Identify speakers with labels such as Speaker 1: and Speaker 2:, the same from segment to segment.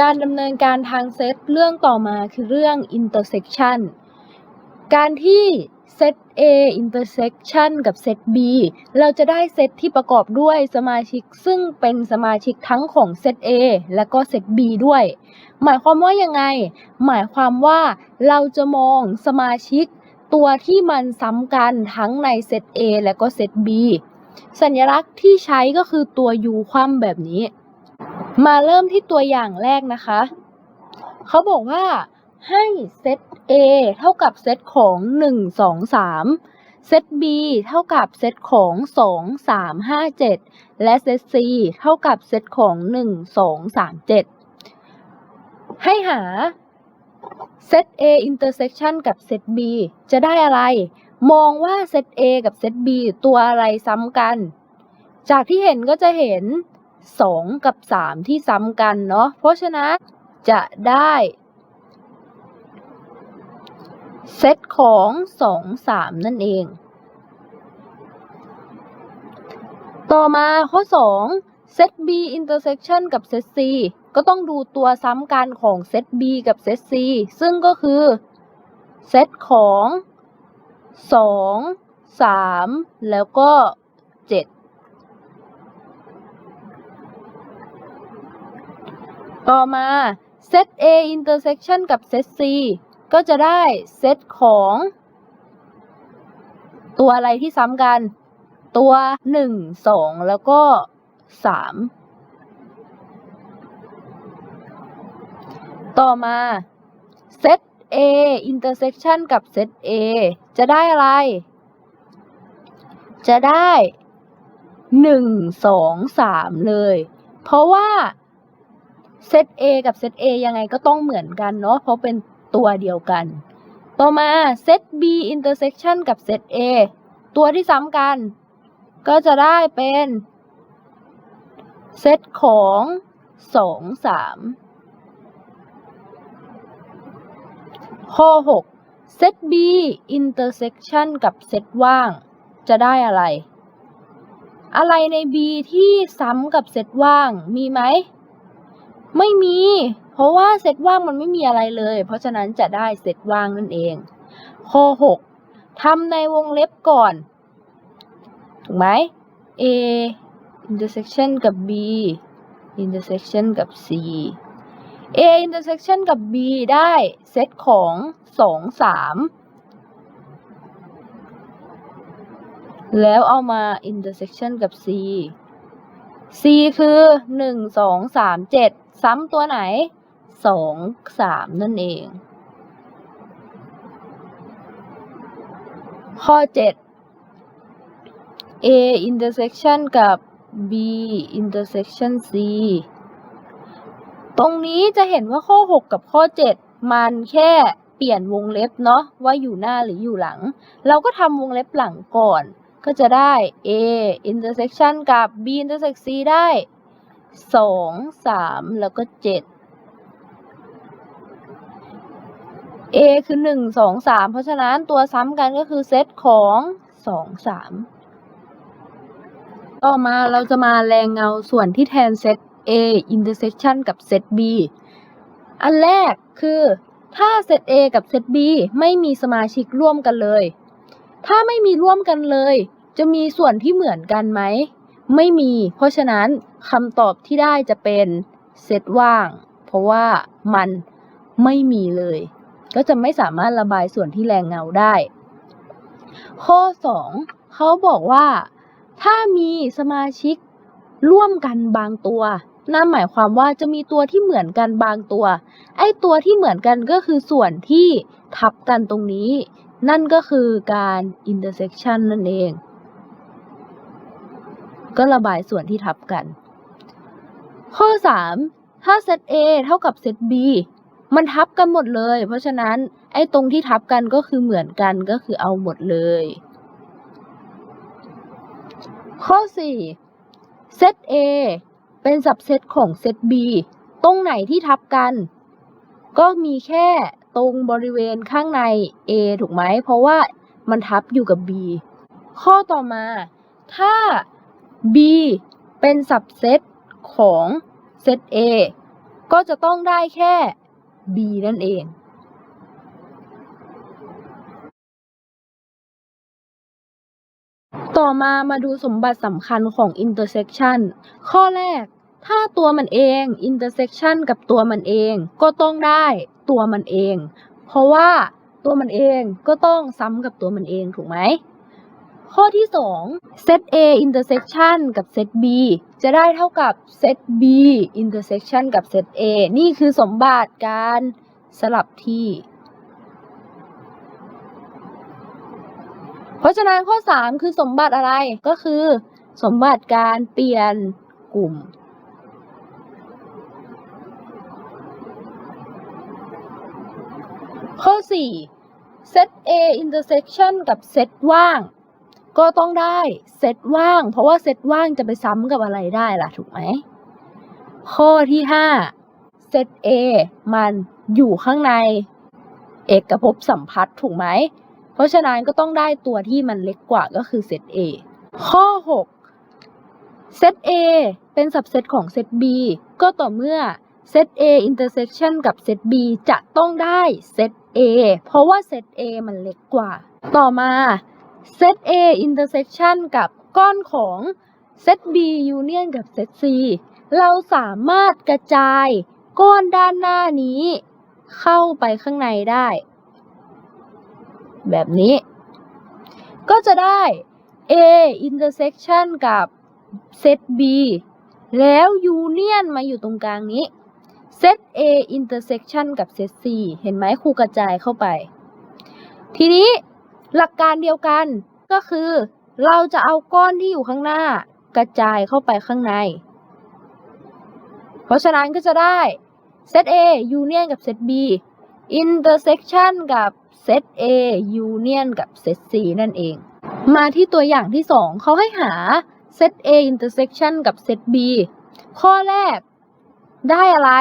Speaker 1: การดำเนินการทางเซตเรื่องต่อมาคือเรื่อง intersection การที่เซต A intersection กับเซต B เราจะได้เซตที่ประกอบด้วยสมาชิกซึ่งเป็นสมาชิกทั้งของเซต A และก็เซต B ด้วย หมายความว่ายังไง หมายความว่าเราจะมองสมาชิกตัวที่มันซ้ำกันทั้งในเซต A และก็เซต B สัญลักษณ์ที่ใช้ก็คือตัว U คว่ำแบบนี้ มาเริ่มที่ตัวอย่างแรกนะคะ เขาบอกว่าให้เซต A เท่ากับเซตของ 1 2 3 เซต B เท่ากับเซตของ 2 3 5 7 และเซต C เท่ากับเซตของ 1 2 3 7 ให้หาเซต A intersection กับเซต B จะได้อะไร มองว่าเซต A กับเซต B ตัวอะไรซ้ำกัน จากที่เห็นก็จะเห็น 2 กับ 3 ที่ซ้ำกันเนาะ เพราะฉะนั้นจะได้เซตของ 2 3 นั่นเอง ต่อมาข้อ 2 เซต B intersection กับเซต C ก็ต้องดูตัวซ้ำกันของเซต B กับเซต C ซึ่งก็คือเซตของ 2 3 แล้วก็ 7 ต่อมาเซต A intersection กับเซต C ก็จะได้เซตของ ตัวอะไรที่ซ้ำกัน ตัว 1 2 แล้วก็ 3 ต่อมาเซต A intersection กับเซต A จะได้อะไร จะได้ 1 2 3 เลย เพราะว่า เซต A กับเซต A ยังไงก็ต้องเหมือนกันเนาะเพราะเป็นตัวเดียวกัน ต่อมาเซต B intersection กับเซต A ตัวที่ซ้ำกัน ก็จะได้เป็นเซตของ2 3ข้อ6เซต B intersection กับเซตว่าง จะได้อะไร อะไรใน B ที่ซ้ำกับเซตว่างมีไหม ไม่มี เพราะว่าเซตว่างมันไม่มีอะไรเลย เพราะฉะนั้นจะได้เซตว่างนั่นเอง ข้อ 6ทำในวงเล็บก่อน ถูกไหม A intersection กับ B intersection กับ C A intersection กับ B ได้เซตของ 2 3 แล้วเอามา intersection กับ C C คือ 1 2 3 7 ซ้ำตัวไหน2 3นั่นเอง ข้อ 7 A intersection กับ B intersection C ตรงนี้จะเห็นว่าข้อ 6 กับข้อ 7 มันแค่เปลี่ยนวงเล็บเนาะว่าอยู่หน้าหรืออยู่หลัง เราก็ทำวงเล็บหลังก่อน ก็จะได้ A intersection กับ B intersection C ได้ 2 3แล้วก็7 A คือ1 2 3เพราะฉะนั้นตัวซ้ำกันก็คือเซตของ2 3ต่อมาเราจะมาแรงเงาส่วนที่แทนเซต A intersection กับเซต B อันแรกคือถ้าเซต A กับเซต B ไม่มีสมาชิกร่วมกันเลย ถ้าไม่มีร่วมกันเลย จะมีส่วนที่เหมือนกันไหม ไม่มี เพราะฉะนั้นคำตอบที่ได้จะเป็นเซตว่าง เพราะว่ามันไม่มีเลย ก็จะไม่สามารถระบายส่วนที่แรงเงาได้ ข้อ 2เขาบอกว่า ถ้ามีสมาชิกร่วมกันบางตัว นั่นหมายความว่าจะมีตัวที่เหมือนกันบางตัว ไอ้ตัวที่เหมือนกันก็คือส่วนที่ทับกันตรงนี้ นั่นก็คือการ intersection นั่นเอง ก็ระบายส่วนที่ทับกัน ข้อ 3 ถ้าเซต A เท่ากับเซต B มันทับกันหมดเลย เพราะฉะนั้นไอ้ตรงที่ทับกันก็คือเหมือนกันก็คือเอาหมดเลย ข้อ 4 เซต A เป็นสับเซตของเซต B ตรงไหนที่ทับกัน ก็มีแค่ตรงบริเวณข้างใน A ถูกไหม เพราะว่ามันทับอยู่กับ B ข้อต่อมา ถ้า B เป็นสับเซตของเซต A ก็จะต้องได้แค่ b นั่นเอง ต่อมามาดูสมบัติสำคัญของ intersection ข้อแรก ถ้าตัวมันเอง intersection กับตัวมันเอง ก็ต้องได้ตัวมันเอง เพราะว่าตัวมันเองก็ต้องซ้ำกับตัวมันเองถูกไหม ข้อที่ 2 set A intersection กับ set B จะได้เท่ากับ set B intersection กับ set A นี่คือสมบัติการสลับที่ เพราะฉะนั้นข้อ 3 คือสมบัติอะไรก็คือ สมบัติการเปลี่ยนกลุ่ม ข้อ 4 set A intersection กับเซตว่าง ก็ต้องได้เซตว่าง เพราะว่าเซตว่างจะไปซ้ำกับอะไรได้ล่ะถูกไหมข้อที่5เซต A มันอยู่ข้างใน เอกภพสัมพัทธ์ถูกไหม เพราะฉะนั้นก็ต้องได้ตัวที่มันเล็กกว่าก็คือเซต A ข้อ 6 เซต A เป็นสับเซตของเซต B ก็ต่อเมื่อเซต A intersection กับเซต B จะต้องได้เซต A เพราะว่าเซต A มันเล็กกว่า ต่อมา เซต A intersection กับก้อนของเซต B union กับเซต C เราสามารถกระจายก้อนด้านหน้านี้ เข้าไปข้างในได้ แบบนี้ ก็จะได้ A intersection กับเซต B แล้ว union มาอยู่ตรงกลางนี้เซต A intersection กับเซต C เห็นไหมครูกระจายเข้าไป ทีนี้ หลักการเดียวกันก็คือ เราจะเอาก้อนที่อยู่ข้างหน้า กระจายเข้าไปข้างใน เพราะฉะนั้นก็จะได้เซต A union กับเซต B intersection กับเซต A union กับเซต C นั่นเอง มาที่ตัวอย่างที่ 2 เขาให้หาเซต A intersection กับเซต B ข้อแรกได้อะไร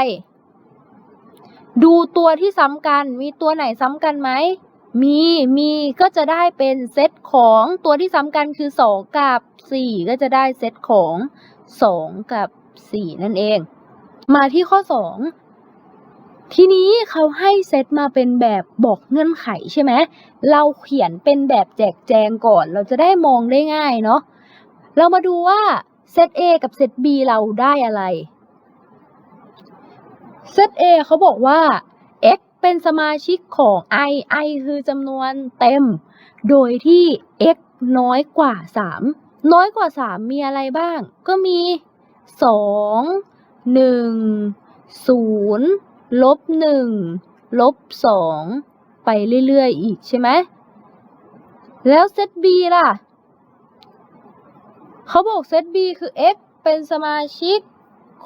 Speaker 1: ดูตัวที่ซ้ำกัน มีตัวไหนซ้ำกันไหม มีมีก็จะได้เป็นเซตของตัวที่ซ้ำกันคือ 2 กับ 4 ก็จะได้เซตของ 2 กับ 4 นั่นเอง มาที่ข้อ 2 ทีนี้เขาให้เซตมาเป็นแบบบอกเงื่อนไขใช่ไหมเราเขียนเป็นแบบแจกแจงก่อน เราจะได้มองได้ง่ายเนาะเรามาดูว่าเซต A กับเซต B เราได้อะไรเซต A เขาบอกว่า เป็นสมาชิกของ i i คือจำนวนเต็ม โดยที่ x น้อยกว่า 3 น้อยกว่า 3 มีอะไรบ้าง ก็มี 2 1 0ลบ1ลบ2ไปเรื่อยๆ อีกใช่ไหม แล้วเซต b ล่ะ เขาบอกเซต b คือ x เป็นสมาชิก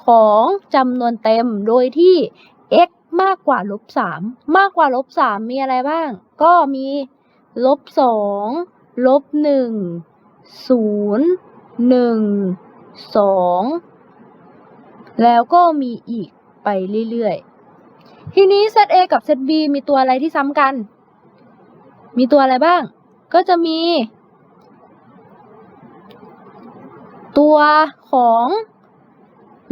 Speaker 1: ของจำนวนเต็ม โดยที่ x มากกว่าลบ3มมากกว่าลบ3มีอะไรบ้าง ก็มีลบ2ลบ1 0 1 2แล้วก็มีอีกไปเรื่อยๆ ทีนี้เซต A กับ เซต B มีตัวอะไรที่ซ้ำกัน มีตัวอะไรบ้าง ก็จะมี ตัวของ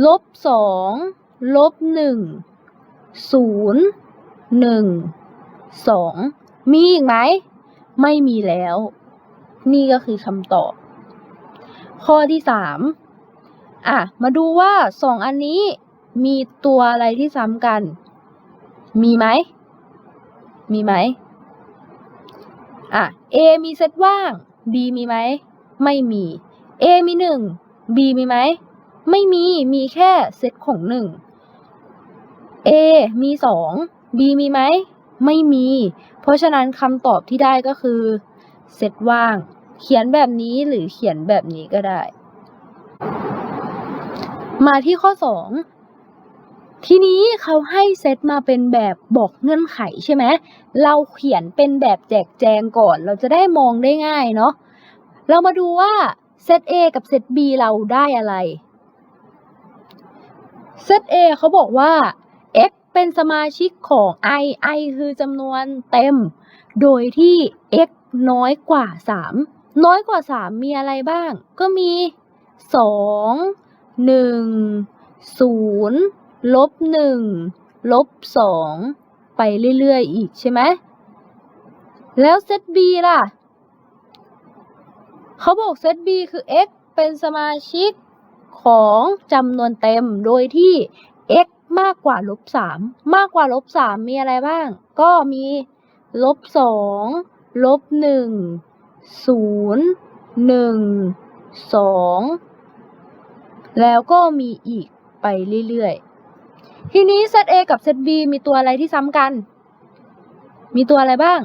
Speaker 1: ลบสองลบหนึ่ง ศูนย์หนึ่งสองมีอีกไหม ไม่มีแล้ว นี่ก็คือคำตอบ ข้อที่สามอะ มาดูว่าสองอันนี้มีตัวอะไรที่ซ้ำกัน มีไหม มีไหม อะ A มีเซตว่าง B มีไหม ไม่มี A มีหนึ่ง B มีไหม ไม่มี มีแค่เซตของหนึ่ง A มีสอง B มีไหม ไม่มี เพราะฉะนั้นคำตอบที่ได้ก็คือเซตว่าง เขียนแบบนี้หรือเขียนแบบนี้ก็ได้ มาที่ข้อ2ทีนี้เขาให้เซตมาเป็นแบบบอกเงื่อนไขใช่ไหม เราเขียนเป็นแบบแจกแจงก่อน เราจะได้มองได้ง่ายเนาะ เรามาดูว่าเซต A กับเซต B เราได้อะไร เซต A เขาบอกว่า x เป็นสมาชิกของ i i คือจำนวนเต็ม โดยที่ x น้อยกว่า 3 น้อยกว่า 3 มีอะไรบ้าง ก็มี 2 1 0 ลบหนึ่งลบสองไปเรื่อยๆ อีกใช่ไหม แล้วเซต B ล่ะ เขาบอกเซต B คือ x เป็นสมาชิกของจำนวนเต็ม โดยที่ x มากกว่าลบสามมากกว่าลบสามมีอะไรบ้าง ก็มีลบสองลบหนึ่งศูนย์หนึ่งสองแล้วก็มีอีกไปเรื่อยๆ ทีนี้เซต A กับ เซต B มีตัวอะไรที่ซ้ำกัน มีตัวอะไรบ้าง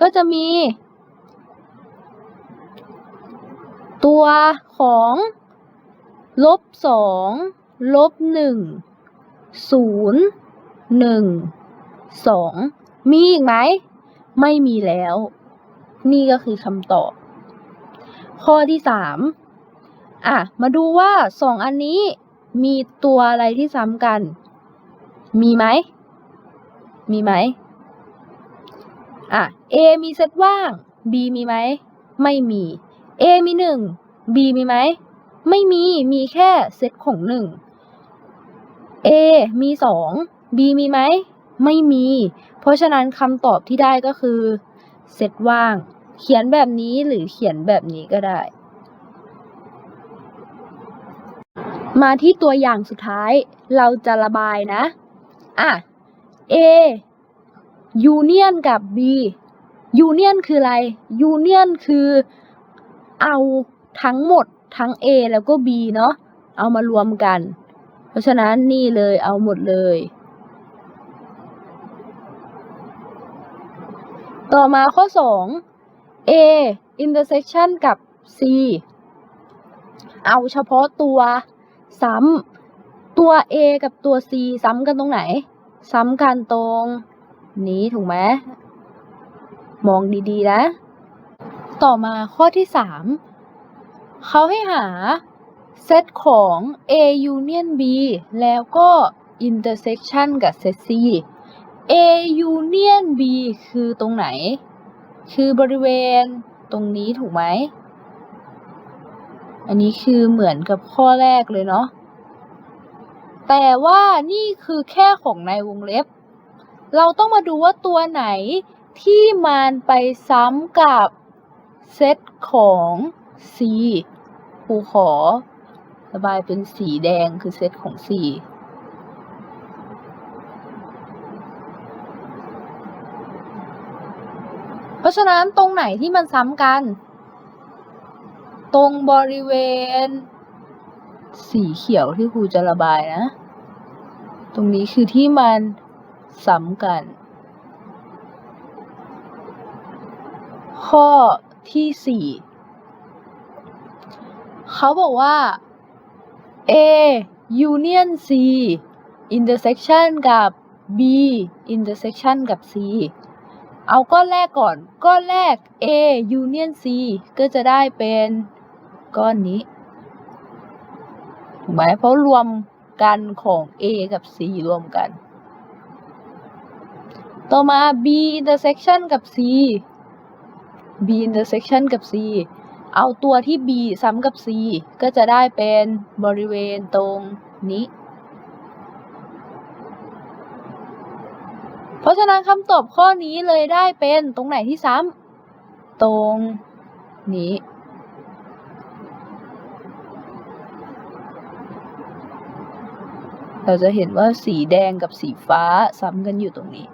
Speaker 1: ก็จะมี ตัวของลบสองลบหนึ่ง ศูนย์หนึ่งสองมีอีกไหม ไม่มีแล้ว นี่ก็คือคำตอบ ข้อที่สามอะ มาดูว่าสองอันนี้มีตัวอะไรที่ซ้ำกัน มีไหม มีไหม อะ A มีเซตว่าง B มีไหม ไม่มี A มีหนึ่ง B มีไหม ไม่มี มีแค่เซตของหนึ่ง A มีสอง B มีไหม ไม่มี เพราะฉะนั้นคำตอบที่ได้ก็คือเซตว่าง เขียนแบบนี้หรือเขียนแบบนี้ก็ได้ มาที่ตัวอย่างสุดท้าย เราจะระบายนะ อะ A Union กับ B Union คืออะไร Union คือเอาทั้งหมดทั้ง A แล้วก็ B เนาะ เอามารวมกัน ราะฉะนั้นนี่เลยเอาหมดเลย ต่อมาข้อ 2 A intersection กับ C เอาเฉพาะตัวซ้ำตัว A กับตัว C ซ้ำกันตรงไหน ซ้ำกันตรงนี้ถูกไหมมองดีๆนะ ต่อมาข้อที่ 3 เขาให้หา เซตของ A union B แล้วก็ intersection กับเซต C A union B คือตรงไหน คือบริเวณตรงนี้ถูกไหม อันนี้คือเหมือนกับข้อแรกเลยเนาะ แต่ว่านี่คือแค่ของในวงเล็บ เราต้องมาดูว่าตัวไหนที่มันไปซ้ำกับเซตของ C ครูขอ ระบายเป็นสีแดงคือเซตของ C เพราะฉะนั้นตรงไหนที่มันซ้ำกัน ตรงบริเวณ สีเขียวที่ครูจะระบายนะ ตรงนี้คือที่มันซ้ำกัน ข้อที่สี่เขาบอกว่า A union C intersection กับ B intersection กับ C เอาก้อนแรกก่อน ก้อนแรก A union C ก็จะได้เป็นก้อนนี้ถูกไหมเพราะรวมกันของ A กับ C รวมกัน ต่อมา B intersection กับ C B intersection กับ C เอาตัวที่ B ซ้ำกับ C ก็จะได้เป็นบริเวณตรงนี้ เพราะฉะนั้นคำตอบข้อนี้เลยได้เป็นตรงไหนที่ซ้ำตรงนี้ เราจะเห็นว่าสีแดงกับสีฟ้าซ้ำกันอยู่ตรงนี้